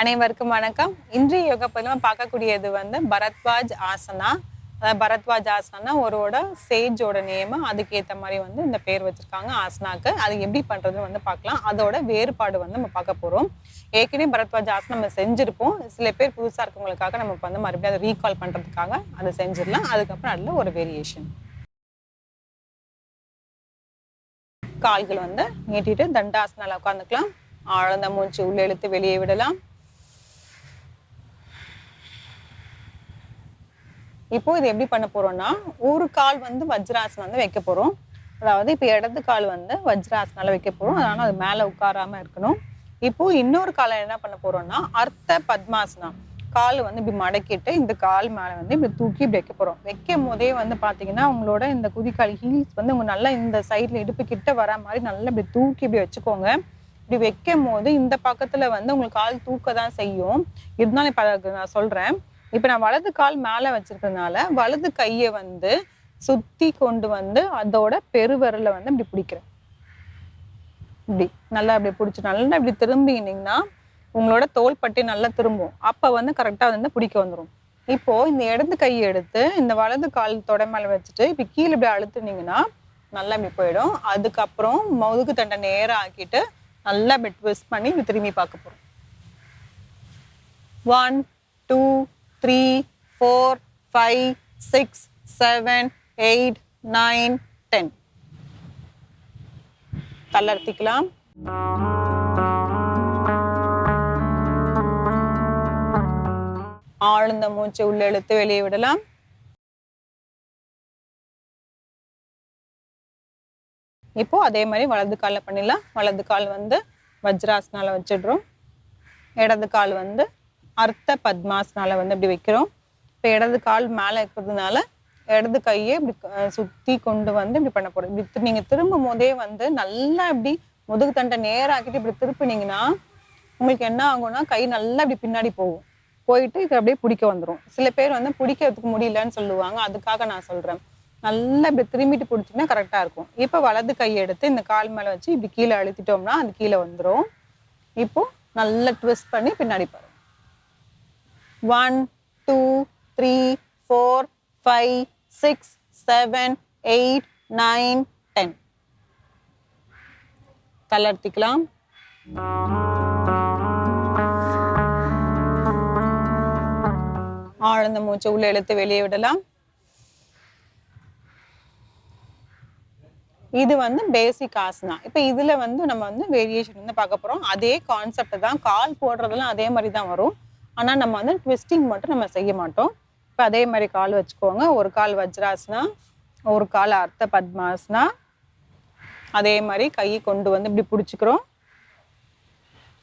அனைவருக்கும் வணக்கம். இன்றைய யோகா பதிலாக பார்க்கக்கூடியது வந்து பரத்வாஜ் ஆசனா. அதாவது பரத்வாஜ் ஆசனா ஒருவோட சேஜோட நேம் அதுக்கேற்ற மாதிரி வந்து இந்த பேர் வச்சிருக்காங்க ஆசனாக்கு. அது எப்படி பண்றதுன்னு வந்து பார்க்கலாம். அதோட வேறுபாடு வந்து நம்ம பார்க்க போறோம். ஏற்கனவே பரத்வாஜ் ஆசனம் நம்ம செஞ்சிருப்போம். சில பேர் புதுசா இருக்கவங்களுக்காக நமக்கு வந்து மறுபடியும் அதை ரீகால் பண்றதுக்காக அதை செஞ்சிடலாம். அதுக்கப்புறம் அதில் ஒரு வேரியேஷன் கால்கள் வந்து நீட்டிட்டு தண்டாசனால உட்காந்துக்கலாம் ஆழ்ந்த மூச்சு உள்ளே இழுத்து வெளியே விடலாம். இப்போ இது எப்படி பண்ண போறோம்னா ஒரு கால் வந்து வஜ்ராசனம் வந்து வைக்க போறோம். அதாவது இப்போ இடது கால் வந்து வஜ்ராசனால வைக்க போறோம். அதனால அது மேல உட்காராம இருக்கணும். இப்போ இன்னொரு காலை என்ன பண்ண போறோம்னா அர்த்த பத்மாசனம் கால் வந்து இப்படி மடக்கிட்டு இந்த கால் மேல வந்து இப்படி தூக்கி இப்படி வைக்க போறோம். வைக்கும் போதே வந்து பாத்தீங்கன்னா உங்களோட இந்த குதிக்கால் ஹீல்ஸ் வந்து உங்க நல்லா இந்த சைட்ல இடுப்பு கிட்ட வர மாதிரி நல்லா இப்படி தூக்கி இப்படி வச்சுக்கோங்க. இப்படி வைக்கும் போது இந்த பக்கத்துல வந்து உங்களுக்கு கால் தூக்க தான் செய்யும். இருந்தாலும் இப்ப நான் சொல்றேன். இப்போ நான் வலது கால் மேலே வச்சிருக்கிறதுனால வலது கையை வந்து சுத்தி கொண்டு வந்து அதோட பெருவிரல வந்து இப்படி பிடிக்கிறேன். இப்படி நல்லா அப்படி பிடிச்சி நல்லா இப்படி திரும்பினீங்கன்னா உங்களோட தோள்பட்டை நல்லா திரும்பும். அப்போ வந்து கரெக்டாக வந்து பிடிக்க வந்துடும் இப்போ இந்த இடது கையை எடுத்து இந்த வலது கால் தொடை மேலே வச்சுட்டு இப்படி கீழே இப்படி அழுத்துனீங்கன்னா நல்லா இப்படி போயிடும். அதுக்கப்புறம் முதுகு தண்டை நேரா ஆக்கிட்டு நல்லா இப்படி ட்விஸ்ட் பண்ணி இப்படி திரும்பி பார்க்க போகிறோம் one two three four five six seven eight nine ten தளர்த்திக்கலாம் ஆழ்ந்த மூச்சு உள்ள இழுத்து வெளியே விடலாம். இப்போ அதே மாதிரி வலது காலில் பண்ணிடலாம். வலது கால் வந்து வஜ்ராசனால வச்சிடுறோம். இடது கால் வந்து அர்த்த பத்மாசனால வந்து அப்படி வைக்கிறோம். இப்போ இடது கால் மேலே இருக்கிறதுனால இடது கையை இப்படி சுற்றி கொண்டு வந்து இப்படி பண்ண போகிறோம் இப்படி நீங்கள் திரும்பும் போதே வந்து நல்லா இப்படி முதுகு தண்டை நேராக்கிட்டு இப்படி திருப்பினீங்கன்னா உங்களுக்கு என்ன ஆகும்னா கை நல்லா இப்படி பின்னாடி போகும். போயிட்டு இது அப்படியே பிடிக்க வந்துடும் சில பேர் வந்து பிடிக்கிறதுக்கு முடியலன்னு சொல்லுவாங்க. அதுக்காக நான் சொல்கிறேன் நல்லா இப்படி திரும்பிட்டு பிடிச்சிங்கன்னா கரெக்டாக இருக்கும். இப்போ வலது கையை எடுத்து இந்த கால் மேலே வச்சு இப்படி கீழே அழுத்திட்டோம்னா அது கீழே வந்துடும் இப்போ நல்லா ட்விஸ்ட் பண்ணி பின்னாடி பாருங்க one two three four five six seven eight nine ten தளர்த்திக்கலாம் ஆழ்ந்த மூச்சை உள்ள இழுத்து வெளியே விடலாம். இது வந்து பேசிக் ஆசனா இப்போ இதுல வந்து நம்ம வந்து வேரியேஷன் வந்து பார்க்க போறோம். அதே கான்செப்ட் தான். கால் போடுறதெல்லாம் அதே மாதிரி தான் வரும். ஆனால் நம்ம வந்து ட்விஸ்டிங் மட்டும் நம்ம செய்ய மாட்டோம். இப்போ அதே மாதிரி கால் வச்சுக்கோங்க. ஒரு கால் வஜ்ராசனா ஒரு கால் அர்த்த பத்மாசனா அதே மாதிரி கையை கொண்டு வந்து இப்படி பிடிச்சிக்கிறோம்.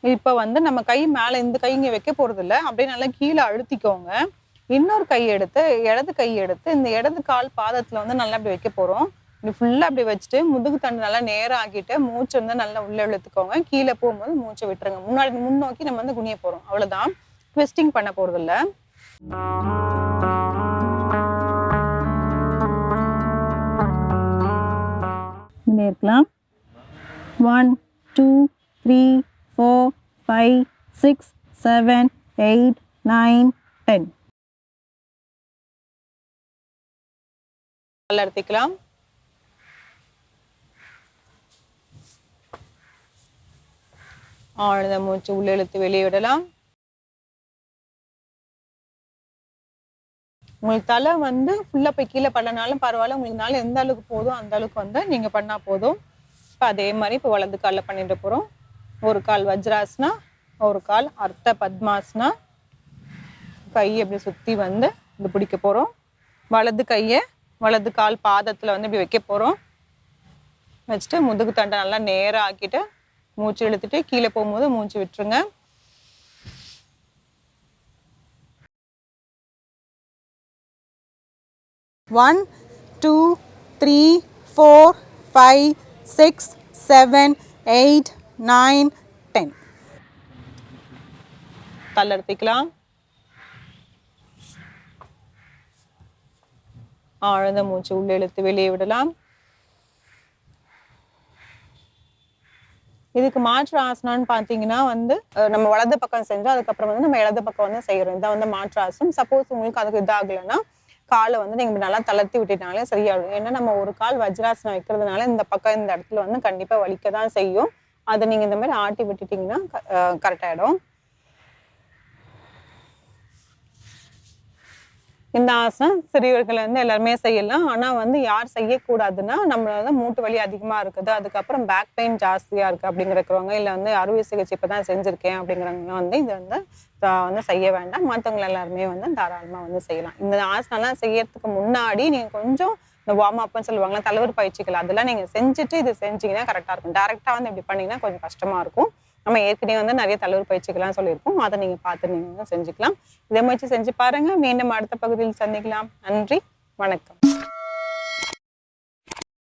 இப்போ வந்து நம்ம கை மேலே இந்த கை இங்கே வைக்க போகிறதில்ல அப்படியே நல்லா கீழே அழுத்திக்கோங்க. இன்னொரு கை எடுத்து இடது கை எடுத்து இந்த இடது கால் பாதத்தில் வந்து நல்லா இப்படி வைக்க போகிறோம் இப்படி ஃபுல்லாக அப்படி வச்சுட்டு முதுகு தண்டு நல்லா நேரம் ஆக்கிட்டு மூச்சு வந்து நல்லா உள்ளே இழுத்துக்கோங்க. கீழே போகும்போது மூச்சை விட்டுருங்க. முன்னாடி முன்னோக்கி நம்ம வந்து குனிய போகிறோம் அவ்வளோதான் ட்விஸ்டிங் பண்ண போறது இல்ல இருக்கலாம். One two three four five six seven eight nine ten எடுத்துக்கலாம். ஆழ்ந்த மூச்சு உள்ளெழுத்து வெளியே விடலாம். உங்களுக்கு தலை வந்து ஃபுல்லாக போய் கீழே பண்ணனாலும் பரவாயில்ல. உங்களுக்கு நாள் எந்த அளவுக்கு போதும் அந்த அளவுக்கு வந்து நீங்கள் பண்ணால் போதும். இப்போ அதே மாதிரி இப்போ வலது காலில் பண்ணிட்டு போகிறோம் ஒரு கால் வஜ்ராசனா ஒரு கால் அர்த்த பத்மாசனா. கை அப்படி சுற்றி வந்து இப்படி பிடிக்க போகிறோம் வலது கையை வலது கால் பாதத்தில் வந்து இப்படி வைக்க போகிறோம் வச்சுட்டு முதுகு தண்டை நல்லா நேராக ஆக்கிட்டு மூச்சு இழுத்துட்டு கீழே போகும்போது மூச்சு விட்டுருங்க. One two three four five six seven eight nine ten தள்ளர்த்திக்கலாம் ஆழ்ந்த மூச்சு உள்ளே இழுத்து வெளியே விடலாம். இதுக்கு மாற்று ஆசனம்னு பார்த்தீங்கன்னா வந்து நம்ம வலது பக்கம் செஞ்சோம் அதுக்கப்புறம் வந்து நம்ம இடது பக்கம் வந்து செய்கிறோம் இதான் வந்து மாற்று ஆசனம் சப்போஸ் உங்களுக்கு அதுக்கு இதாகலைன்னா காலை வந்து நீங்கள் நல்லா தளர்த்தி விட்டுட்டாலே சரியாயிடும். ஏன்னா நம்ம ஒரு கால் வஜ்ராசனம் வைக்கிறதுனால இந்த பக்கம் இந்த இடத்துல வந்து கண்டிப்பாக வலிக்க தான் செய்யும். அதை நீங்கள் இந்த மாதிரி ஆட்டி விட்டுட்டீங்கன்னா கரெக்டாகிடும் இந்த ஆசனம் சிறியவர்கள் வந்து எல்லாருமே செய்யலாம். ஆனால் வந்து யார் செய்யக்கூடாதுன்னா நம்மளால மூட்டு வலி அதிகமாக இருக்குது. அதுக்கப்புறம் பேக் பெயின் ஜாஸ்தியாக இருக்குது அப்படிங்கிறக்கிறவங்க இல்லை வந்து அறுவை சிகிச்சை இப்போ தான் செஞ்சுருக்கேன் அப்படிங்கிறவங்க வந்து இதை வந்து வந்து செய்ய வேண்டாம். மற்றவங்க எல்லாருமே வந்து தாராளமாக வந்து செய்யலாம். இந்த ஆசனம்லாம் செய்யறதுக்கு முன்னாடி நீங்கள் கொஞ்சம் இந்த வார்ம் அப்னு சொல்லுவாங்களா தலைவர் பயிற்சிகள் அதெல்லாம் நீங்கள் செஞ்சுட்டு இது செஞ்சீங்கன்னா கரெக்டாக இருக்கும். டேரெக்டாக வந்து இப்படி பண்ணிங்கன்னா கொஞ்சம் கஷ்டமாக இருக்கும். நம்ம ஏற்கனவே வந்து நிறைய தலைவர் பயிற்சிகள்லாம் சொல்லியிருக்கோம். அதை நீங்க பார்த்து நீங்க செஞ்சுக்கலாம். இதை முயற்சி செஞ்சு பாருங்க. மீண்டும் அடுத்த பகுதியில் சந்திக்கலாம். நன்றி. வணக்கம்.